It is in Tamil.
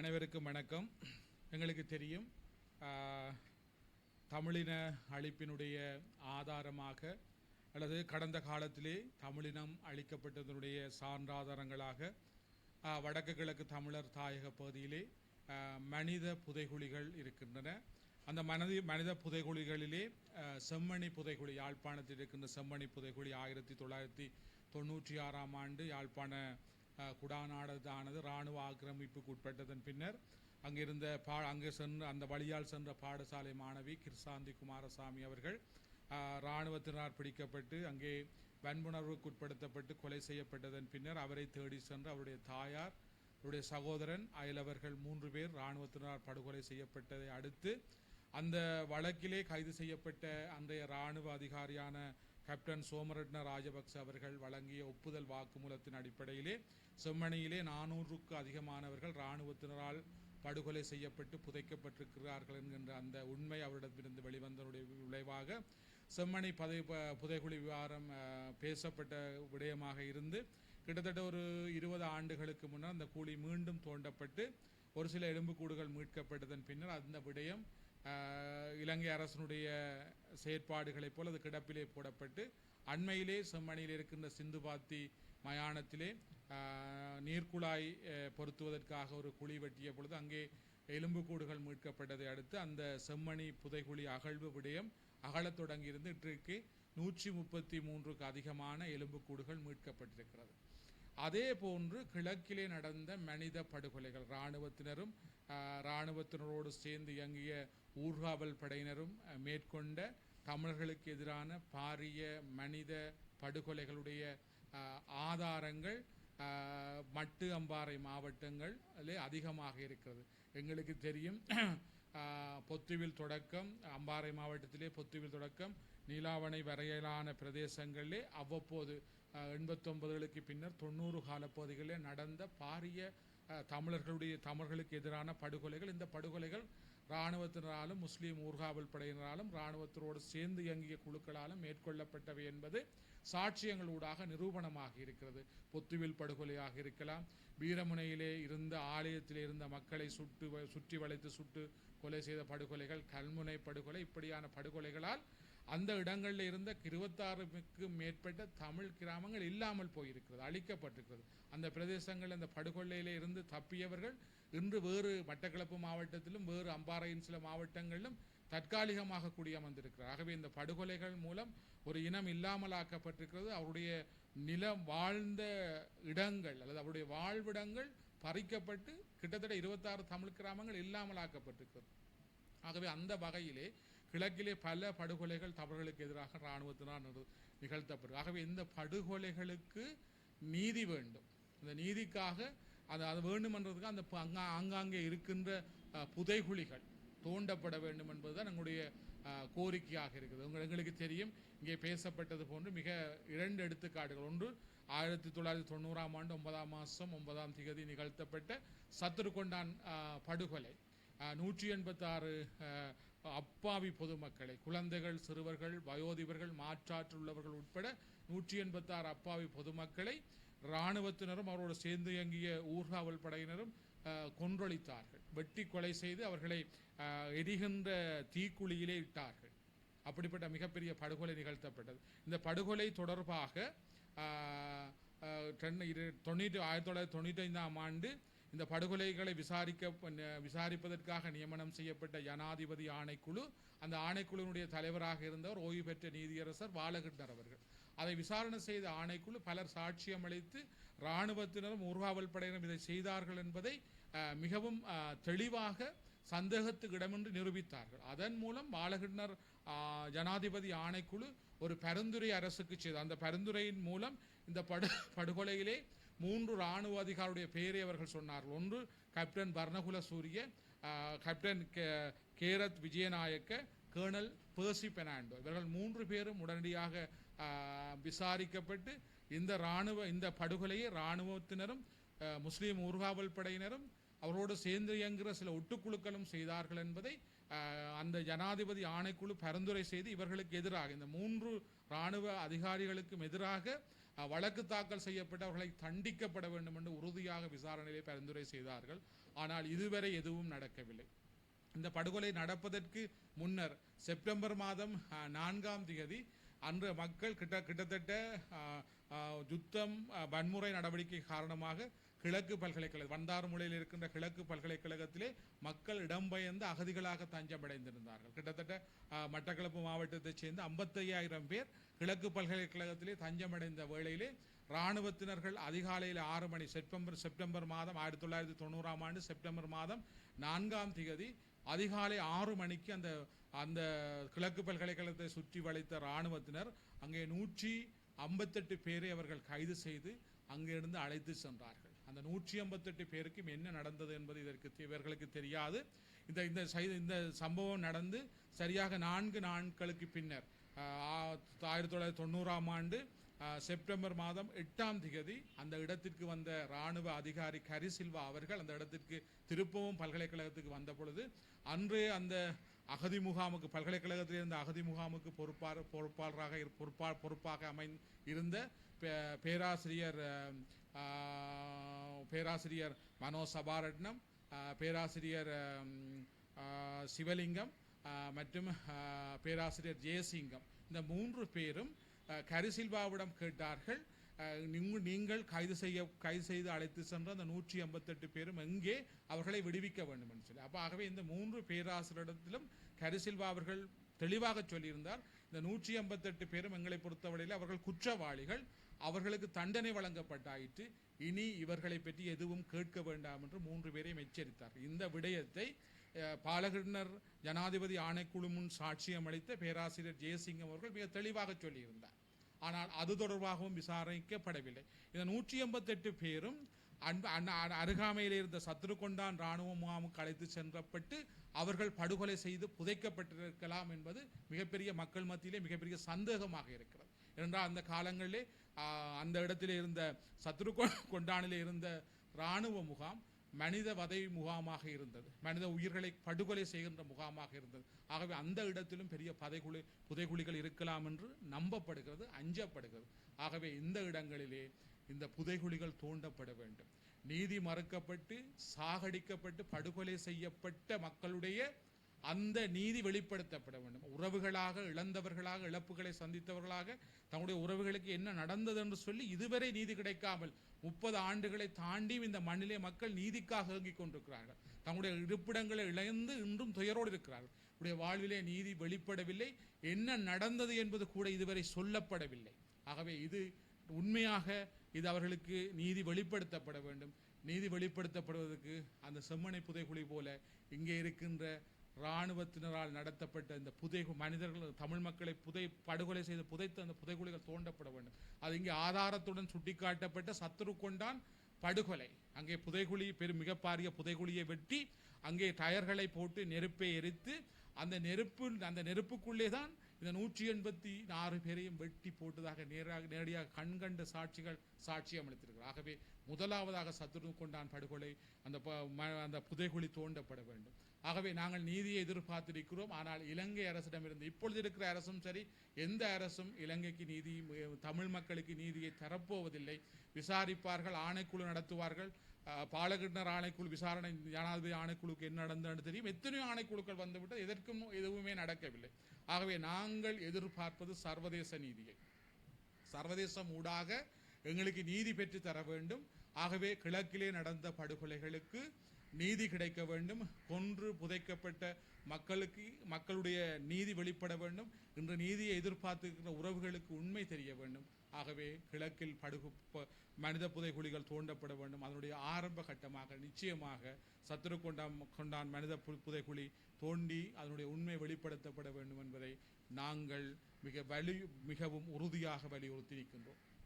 அனைவருக்கும் வணக்கம். எங்களுக்கு தெரியும் தமிழின அழிப்பினுடைய ஆதாரமாக அல்லது கடந்த காலத்திலே தமிழினம் அழிக்கப்பட்டதனுடைய சான்றாதாரங்களாக வடக்கு கிழக்கு தமிழர் தாயக பகுதியிலே மனித புதைகுழிகள் இருக்கின்றன. அந்த மனதி மனித புதைகுழிகளிலே செம்மணி புதைகுழி யாழ்ப்பாணத்தில் இருக்கின்ற செம்மணி புதைகுழி ஆயிரத்தி தொள்ளாயிரத்தி தொண்ணூற்றி ஆறாம் ஆண்டு யாழ்ப்பாண குடாநாடானது இராணுவ ஆக்கிரமிப்புக்கு உட்பட்டதன் பின்னர் அங்கிருந்த பா அங்கே சென்று அந்த வழியால் சென்ற பாடசாலை மாணவி கிருசாந்தி குமாரசாமி அவர்கள் இராணுவத்தினால் பிடிக்கப்பட்டு அங்கே வன்புணர்வுக்கு உட்படுத்தப்பட்டு கொலை செய்யப்பட்டதன் பின்னர் அவரை தேடி சென்று அவருடைய தாயார் அவருடைய சகோதரன் அயலவர்கள் மூன்று பேர் இராணுவத்தினால் படுகொலை செய்யப்பட்டதை அடுத்து அந்த வழக்கிலே கைது செய்யப்பட்ட அன்றைய இராணுவ அதிகாரியான கேப்டன் சோமரட்ன ராஜபக்ச அவர்கள் வழங்கிய ஒப்புதல் வாக்குமூலத்தின் அடிப்படையிலே செம்மணியிலே நானூறுக்கு அதிகமானவர்கள் இராணுவத்தினரால் படுகொலை செய்யப்பட்டு புதைக்கப்பட்டிருக்கிறார்கள் என்கின்ற அந்த உண்மை அவரிடத்திலிருந்து வெளிவந்தனுடைய விளைவாக செம்மணி பதை ப- புதைகுழி விவகாரம் பேசப்பட்ட விடயமாக இருந்து கிட்டத்தட்ட ஒரு இருபது ஆண்டுகளுக்கு முன்னர் அந்த கூலி மீண்டும் தோண்டப்பட்டு ஒரு சில எலும்புக்கூடுகள் மீட்கப்பட்டதன் பின்னர் அந்த விடயம் இலங்கை அரசனுடைய செயற்பாடுகளைப் போல அது கிடப்பிலே போடப்பட்டு அண்மையிலே செம்மணியில் இருக்கின்ற சிந்துபாத்தி மயானத்திலே நீர்க்குழாய் பொருத்துவதற்காக ஒரு குழி வெட்டிய பொழுது அங்கே எலும்புக்கூடுகள் மீட்கப்பட்டதை அடுத்து அந்த செம்மணி புதைகுழி அகழ்வு விடயம் அகலத் தொடங்கியிருந்து இன்றைக்கு நூற்றி முப்பத்தி மூன்றுக்கு அதிகமான எலும்புக்கூடுகள் மீட்கப்பட்டிருக்கிறது. அதே போன்று கிழக்கிலே நடந்த மனித படுகொலைகள் இராணுவத்தினரும் இராணுவத்தினரோடு சேர்ந்து இயங்கிய ஊர்காவல் படையினரும் மேற்கொண்ட தமிழர்களுக்கு எதிரான பாரிய மனித படுகொலைகளுடைய ஆதாரங்கள் மட்டு அம்பாறை மாவட்டங்களிலே அதிகமாக இருக்கிறது. எங்களுக்கு தெரியும் பொத்துவில் தொடக்கம் அம்பாறை மாவட்டத்திலே பொத்துவில் தொடக்கம் நீலாவணை வரையிலான பிரதேசங்களிலே அவ்வப்போது எண்பத்தொன்பதுகளுக்கு பின்னர் தொண்ணூறு காலப்பகுதிகளில் நடந்த பாரிய தமிழர்களுடைய தமிழர்களுக்கு எதிரான படுகொலைகள். இந்த படுகொலைகள் இராணுவத்தினராலும் முஸ்லீம் ஊர்காவல் படையினராலும் இராணுவத்தினரோடு சேர்ந்து இயங்கிய குழுக்களாலும் மேற்கொள்ளப்பட்டவை என்பது சாட்சியங்களூடாக நிரூபணமாக இருக்கிறது. பொத்துவில் படுகொலையாக இருக்கலாம். வீரமுனையிலே இருந்த ஆலயத்தில் இருந்த மக்களை சுட்டு சுற்றி வளைத்து சுட்டு கொலை செய்த படுகொலைகள் கல்முனை படுகொலை இப்படியான படுகொலைகளால் அந்த இடங்களில் இருந்த இருபத்தாறுக்கு மேற்பட்ட தமிழ் கிராமங்கள் இல்லாமல் போயிருக்கிறது அழிக்கப்பட்டிருக்கிறது. அந்த பிரதேசங்கள் அந்த படுகொள்ளையில இருந்து தப்பியவர்கள் இன்று வேறு மட்டக்களப்பு மாவட்டத்திலும் வேறு அம்பாறையின் சில மாவட்டங்களிலும் தற்காலிகமாக குடியமர்ந்திருக்கிறார். ஆகவே இந்த படுகொலைகள் மூலம் ஒரு இனம் இல்லாமலாக்கப்பட்டிருக்கிறது. அவருடைய நிலம் வாழ்ந்த இடங்கள் அல்லது அவருடைய வாழ்விடங்கள் பறிக்கப்பட்டு கிட்டத்தட்ட இருபத்தாறு தமிழ் கிராமங்கள் இல்லாமலாக்கப்பட்டிருக்கிறது. ஆகவே அந்த வகையிலே கிழக்கிலே பல படுகொலைகள் தமிழர்களுக்கு எதிராக இராணுவத்தினால் நிகழ்த்தப்படும். ஆகவே இந்த படுகொலைகளுக்கு நீதி வேண்டும். இந்த நீதிக்காக அது அது வேண்டுமென்றதுக்கு அந்த அங்கா ஆங்காங்கே இருக்கின்ற புதைகுழிகள் தோண்டப்பட வேண்டும் என்பதுதான் எங்களுடைய கோரிக்கையாக இருக்குது. உங்கள் எங்களுக்கு தெரியும். இங்கே பேசப்பட்டது போன்று மிக இரண்டு எடுத்துக்காட்டுகள். ஒன்று ஆயிரத்தி தொள்ளாயிரத்தி தொண்ணூறாம் ஆண்டு ஒன்பதாம் மாதம் ஒன்பதாம் திகதி நிகழ்த்தப்பட்ட சத்துருக்கொண்டான் படுகொலை. நூற்றி எண்பத்தாறு அப்பாவி பொதுமக்களை குழந்தைகள் சிறுவர்கள் வயோதிபர்கள் மாற்றாற்றுள்ளவர்கள் உட்பட நூற்றி எண்பத்தாறு அப்பாவி பொதுமக்களை இராணுவத்தினரும் அவரோடு சேர்ந்து இயங்கிய ஊர்காவல் படையினரும் கொன்றொழித்தார்கள். வெட்டி கொலை செய்து அவர்களை எரிகின்ற தீக்குழியிலே இட்டார்கள். அப்படிப்பட்ட மிகப்பெரிய படுகொலை நிகழ்த்தப்பட்டது. இந்த படுகொலை தொடர்பாக இரு தொண்ணூற்றி ஆயிரத்தி தொள்ளாயிரத்தி தொண்ணூற்றி ஐந்தாம் ஆண்டு இந்த படுகொலைகளை விசாரிக்க விசாரிப்பதற்காக நியமனம் செய்யப்பட்ட ஜனாதிபதி ஆணைக்குழு அந்த ஆணைக்குழுவினுடைய தலைவராக இருந்தவர் ஓய்வு பெற்ற நீதியரசர் பாலகிருஷ்ணர் அவர்கள். அதை விசாரணை செய்த ஆணைக்குழு பலர் சாட்சியம் அளித்து இராணுவத்தினரும் ஊர்காவல் படையினரும் இதை செய்தார்கள் என்பதை மிகவும் தெளிவாக சந்தேகத்துக்கு இடமின்றி நிரூபித்தார்கள். அதன் மூலம் பாலகிருஷ்ணர் ஜனாதிபதி ஆணைக்குழு ஒரு பரிந்துரை அரசுக்கு செய்த அந்த பரிந்துரையின் மூலம் இந்த படு படுகொலையிலே மூன்று இராணுவ அதிகாரியுடைய பெயரை அவர்கள் சொன்னார்கள் ஒன்று கேப்டன் பர்ணகுல சூரிய கேப்டன் கே- கேரத் விஜயநாயக்க கேர்னல் பேர்சி பெனாண்டோ இவர்கள் மூன்று பேரும் உடனடியாக விசாரிக்கப்பட்டு இந்த இராணுவ இந்த படுகொலையை இராணுவத்தினரும் முஸ்லீம் ஊர்காவல் படையினரும் அவரோடு சேர்ந்து இயங்குகிற சில ஒட்டுக்குழுக்களும் செய்தார்கள் என்பதை அந்த ஜனாதிபதி ஆணைக்குழு பரிந்துரை செய்து இவர்களுக்கு எதிராக இந்த மூன்று இராணுவ அதிகாரிகளுக்கும் எதிராக வழக்கு தாக்கல் செய்யப்பட்டவர்களை தண்டிக்கப்பட வேண்டும் என்று உறுதியாக விசாரணையிலே பரிந்துரை செய்தார்கள். ஆனால் இதுவரை எதுவும் நடக்கவில்லை. இந்த படுகொலை நடப்பதற்கு முன்னர் செப்டம்பர் மாதம் அஹ், நான்காம் தேதி அன்று மக்கள் கிட்ட கிட்டத்தட்ட யுத்தம் அஹ், வன்முறை நடவடிக்கை காரணமாக கிழக்கு பல்கலைக்கழகம் வந்தாறுமுலையில் இருக்கின்ற கிழக்கு பல்கலைக்கழகத்திலே மக்கள் இடம்பெயர்ந்து அகதிகளாக தஞ்சமடைந்திருந்தார்கள். கிட்டத்தட்ட மட்டக்களப்பு மாவட்டத்தைச் சேர்ந்த ஐம்பத்தையாயிரம் பேர் கிழக்கு பல்கலைக்கழகத்திலே தஞ்சமடைந்த வேளையிலே இராணுவத்தினர்கள் அதிகாலையில் ஆறு மணி செப்டம்பர் செப்டம்பர் மாதம் ஆயிரத்தி தொள்ளாயிரத்தி தொண்ணூறாம் ஆண்டு செப்டம்பர் மாதம் நான்காம் திகதி அதிகாலை ஆறு மணிக்கு அந்த அந்த கிழக்கு பல்கலைக்கழகத்தை சுற்றி வளைத்த இராணுவத்தினர் அங்கே நூற்றி ஐம்பத்தெட்டு பேரை அவர்கள் கைது செய்து அங்கிருந்து அழைத்து சென்றார்கள். அந்த நூற்றி ஐம்பத்தெட்டு பேருக்கும் என்ன நடந்தது என்பது இதற்கு தெ- இவர்களுக்கு தெரியாது. இந்த இந்த இந்த சம்பவம் நடந்து சரியாக நான்கு நாட்களுக்கு பின்னர் ஆயிரத்தி தொள்ளாயிரத்தி தொண்ணூறாம் ஆண்டு செப்டம்பர் மாதம் எட்டாம் திகதி அந்த இடத்திற்கு வந்த இராணுவ அதிகாரி கரிசில்வா அவர்கள் அந்த இடத்திற்கு திருப்பவும் பல்கலைக்கழகத்துக்கு வந்த பொழுது அன்றே அந்த அகதி முகாமுக்கு பல்கலைக்கழகத்தில் இருந்த அகதி முகாமுக்கு பொறுப்பாளர் பொறுப்பாளராக இரு- பொறுப்பா பொறுப்பாக அமைந் இருந்த பே- பேராசிரியர் பேராசிரியர் மனோ சபாரட்னம் பேராசிரியர் சிவலிங்கம் மற்றும் பேராசிரியர் ஜெயசிங்கம். இந்த மூன்று பேரும் கரிசில்வாவிடம் கேட்டார்கள் நீங்கள் கைது செய்ய கைது செய்து அழைத்து சென்ற அந்த நூற்றி ஐம்பத்தெட்டு பேரும் எங்கே அவர்களை விடுவிக்க வேண்டும் என்று சொல்லி. அப்போ ஆகவே இந்த மூன்று பேராசிரியரிடத்திலும் கரிசில்வா அவர்கள் தெளிவாக சொல்லியிருந்தார் இந்த நூற்றி ஐம்பத்தெட்டு பேரும் எங்களை பொறுத்தவரையில் அவர்கள் குற்றவாளிகள் அவர்களுக்கு தண்டனை வழங்கப்பட்டாயிற்று. இனி இவர்களை பற்றி எதுவும் கேட்க வேண்டாம் என்று மூன்று பேரையும் எச்சரித்தார் இந்த விடயத்தை அஹ், பாலகிருஷ்ணர் ஜனாதிபதி ஆணைக்குழு முன் சாட்சியம் அளித்த பேராசிரியர் ஜெயசிங்கம் அவர்கள் மிக தெளிவாக சொல்லியிருந்தார். ஆனால் அது தொடர்பாகவும் விசாரிக்கப்படவில்லை. இந்த நூற்றி எண்பத்தெட்டு பேரும் அன்பு அ- அருகாமையில் இருந்த சத்ருகொண்டான் இராணுவ முகாமுக்கு அழைத்து சென்றப்பட்டு அவர்கள் படுகொலை செய்து புதைக்கப்பட்டிருக்கலாம் என்பது மிகப்பெரிய மக்கள் மத்தியிலே மிகப்பெரிய சந்தேகமாக இருக்கிறது. என்றால் அந்த காலங்களிலே அந்த இடத்திலே இருந்த சத்ரு கொண்டானிலே இருந்த இராணுவ முகாம் மனித வதை முகாமாக இருந்தது. மனித உயிர்களை படுகொலை செய்கின்ற முகாமாக இருந்தது. ஆகவே அந்த இடத்திலும் பெரிய பதைகுழி புதைகுழிகள் இருக்கலாம் என்று நம்பப்படுகிறது அஞ்சப்படுகிறது. ஆகவே இந்த இடங்களிலே இந்த புதைகுழிகள் தோண்டப்பட வேண்டும். நீதி மறுக்கப்பட்டு சாகடிக்கப்பட்டு படுகொலை செய்யப்பட்ட மக்களுடைய அந்த நீதி வெளிப்படுத்தப்பட வேண்டும். உறவுகளாக இழந்தவர்களாக இழப்புகளை சந்தித்தவர்களாக தங்களுடைய உறவுகளுக்கு என்ன நடந்தது என்று சொல்லி இதுவரை நீதி கிடைக்காமல் முப்பது ஆண்டுகளை தாண்டி இந்த மண்ணிலே மக்கள் நீதிக்காக இயங்கிக் கொண்டிருக்கிறார்கள். தங்களுடைய இருப்பிடங்களை இழந்து இன்றும் துயரோடு இருக்கிறார்கள். உடைய வாழ்விலே நீதி வெளிப்படவில்லை. என்ன நடந்தது என்பது கூட இதுவரை சொல்லப்படவில்லை. ஆகவே இது உண்மையாக இது அவர்களுக்கு நீதி வெளிப்படுத்தப்பட வேண்டும். நீதி வெளிப்படுத்தப்படுவதற்கு அந்த செம்மனை புதைகுழி போல இங்கே இருக்கின்ற இராணுவத்தினரால் நடத்தப்பட்ட இந்த புதை மனிதர்கள் தமிழ் மக்களை புதை படுகொலை செய்து புதைத்த அந்த புதைகுழிகள் தோண்டப்பட வேண்டும். அது இங்கே ஆதாரத்துடன் சுட்டிக்காட்டப்பட்ட சத்துரு கொண்டான் படுகொலை. அங்கே புதைகுழி பெரும் மிகப்பாரிய புதைகுழியை வெட்டி அங்கே டயர்களை போட்டு நெருப்பை எரித்து அந்த நெருப்பு அந்த நெருப்புக்குள்ளே தான் இந்த நூற்றி எண்பத்தி ஆறு பேரையும் வெட்டி போட்டதாக நேராக நேரடியாக கண்கண்ட சாட்சிகள் சாட்சியம் அளித்திருக்கிறார். ஆகவே முதலாவதாக சத்துரு கொண்டான் படுகொலை அந்த அந்த புதைகுழி தோண்டப்பட வேண்டும். ஆகவே நாங்கள் நீதியை எதிர்பார்த்திருக்கிறோம். ஆனால் இலங்கை அரசிடமிருந்து இப்பொழுது இருக்கிற அரசும் சரி எந்த அரசும் இலங்கைக்கு நீதி தமிழ் மக்களுக்கு நீதியை தரப்போவதில்லை. விசாரிப்பார்கள் ஆணைக்குழு நடத்துவார்கள். பாலகிருஷ்ணர் ஆணைக்குழு விசாரணை ஜனாதிபதி ஆணைக்குழுக்கு என்ன நடந்ததுன்னு தெரியும். எத்தனையோ ஆணைக்குழுக்கள் வந்துவிட்டு எதற்கும் எதுவுமே நடக்கவில்லை. ஆகவே நாங்கள் எதிர்பார்ப்பது சர்வதேச நீதியை. சர்வதேசம் ஊடாக எங்களுக்கு நீதி பெற்று தர வேண்டும். ஆகவே கிழக்கிலே நடந்த படுகொலைகளுக்கு நீதி கிடைக்க வேண்டும். கொன்று புதைக்கப்பட்ட மக்களுக்கு மக்களுடைய நீதி வெளிப்பட வேண்டும். இன்று நீதியை எதிர்பார்த்துக்கிற உறவுகளுக்கு உண்மை தெரிய வேண்டும். ஆகவே கிழக்கில் படுகு மனித புதைகுழிகள் தோண்டப்பட வேண்டும். அதனுடைய ஆரம்ப கட்டமாக நிச்சயமாக சத்துரு கொண்டான் கொண்டான் மனித பு- புதைகுழி தோண்டி அதனுடைய உண்மை வெளிப்படுத்தப்பட வேண்டும் என்பதை நாங்கள் மிக வலி மிகவும் உறுதியாக வலியுறுத்தி இருக்கின்றோம்